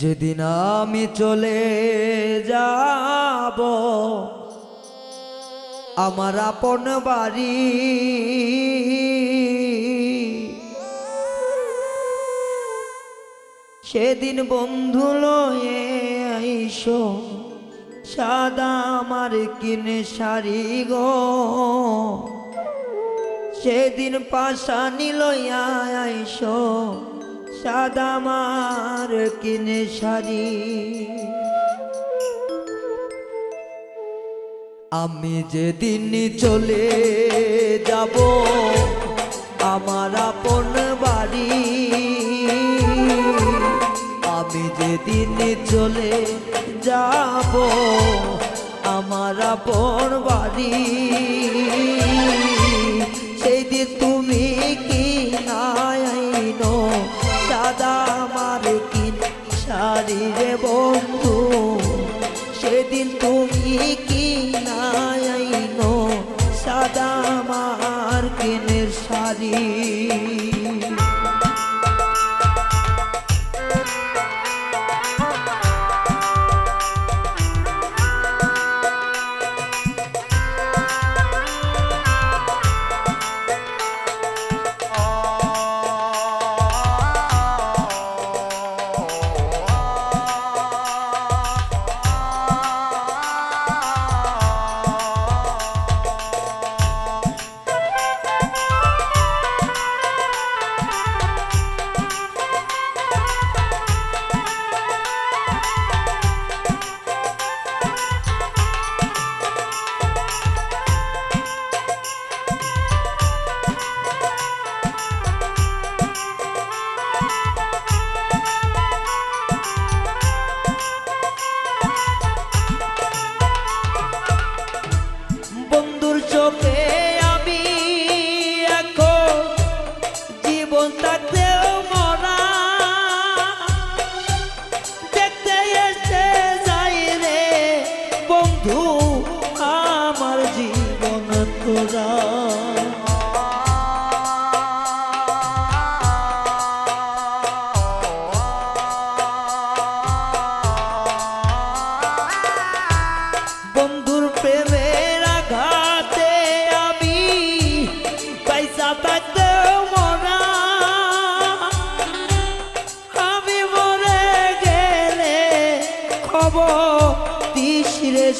যেদিন আমি চলে যাব, আমার আপন বাড়ি, সেদিন বন্ধু লয়ে আইসো, সাদা আমার কিনে শাড়ি গো। সেদিন পাশানি লইয়া আইসো সাদা আমার কিনে সারি আমি যেদিন চলে যাব, আমার আপন বাড়ি। আমি যেদিন চলে যাব, আমার আপন বাড়ি। আমার কিনের আমার জীবন তোরা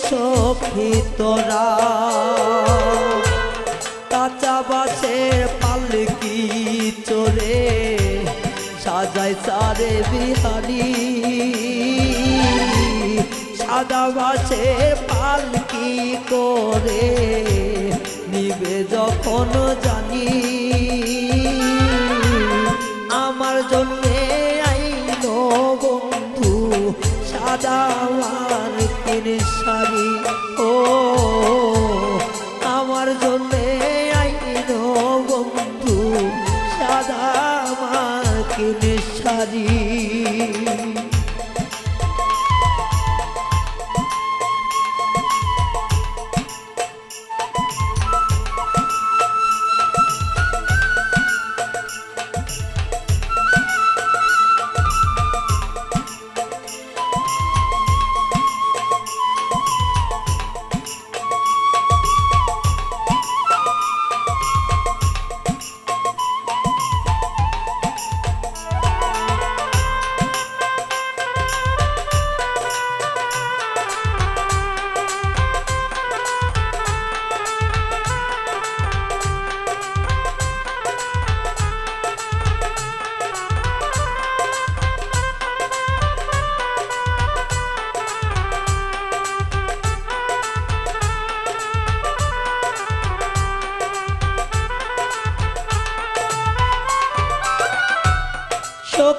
সখী তোরা। কাঁচা বাসের পালকি চড়ে সাজাই সারে বিহারি। সাদা বাসের পালকি করে নিবে যখন জানি। আমার জন্যে কিনে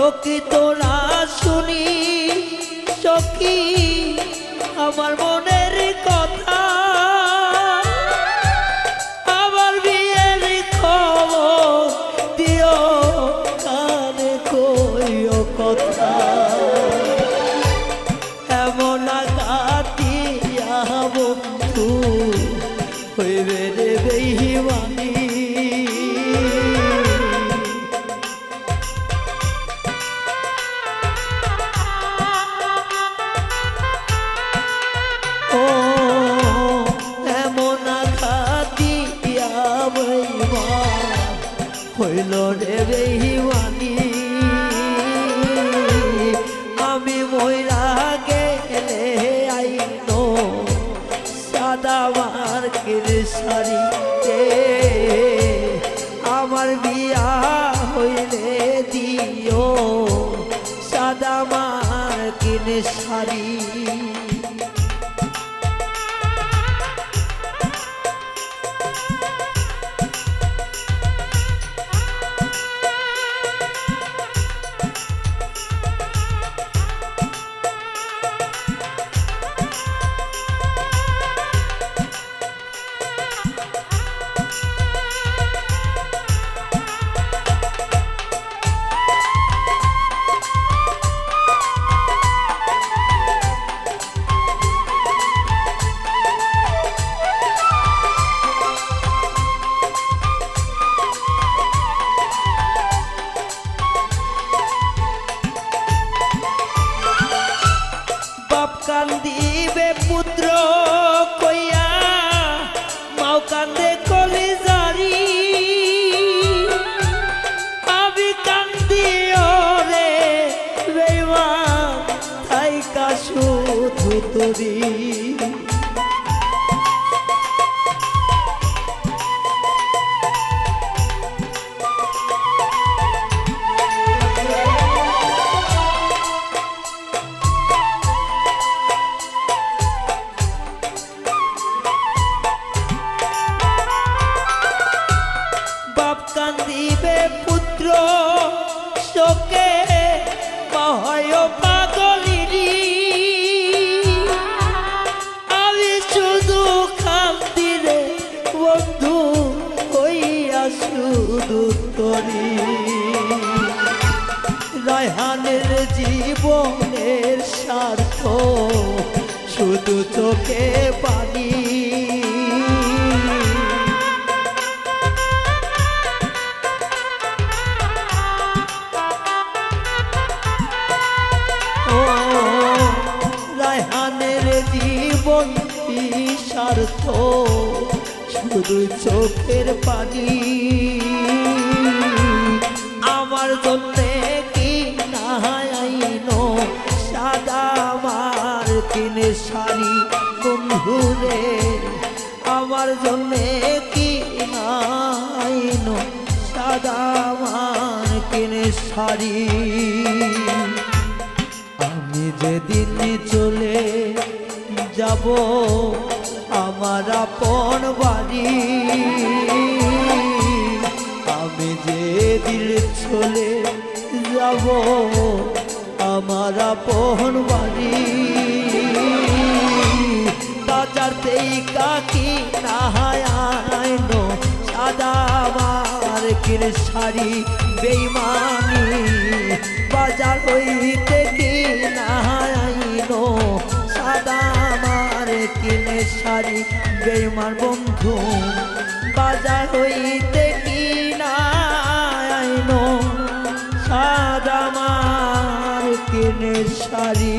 সখী তোলা শুনি চকি আমার মনের কথা। হইল রে বেহিমানি আমি ময়রা গেলে আইনো, সাদা মার্কের শাড়ি রে আমার বিয়া হইলে দিও, সাদা মার্কিন শাড়ি। বাপ দিবে পুত্র কইয়া, মাও কান্দে কলি জারি আমি কান্দি রে বেমা তাই কাশু ধুতুরি শুধু তরি রায়হানের জীবনের স্বার্থ শুধু চোখে পানি। রায়হানের জীবন স্বার্থ? শুধু চোখের পানি। আমার জন্যে কি নাহাইনো সাদা আমার কিনে শাড়ি বন্ধুরে আমার জন্যে কি নাইনো সাদা আমার কিনে শাড়ি। আমি যেদিন চলে যাব, আমার আপন বাড়ি। আমি যেদিন চলে যাব আমার আপন বাড়ি। বাজার তেই কাকি নাহায়নো সাদা আমার কিনে শাড়ি, বেইমানি। বাজার হইতে কি নাহায়নো সাদা কিনে শাড়ি বেইমার বন্ধু। বাজার হইতে কি আমার কেনে শাড়ি।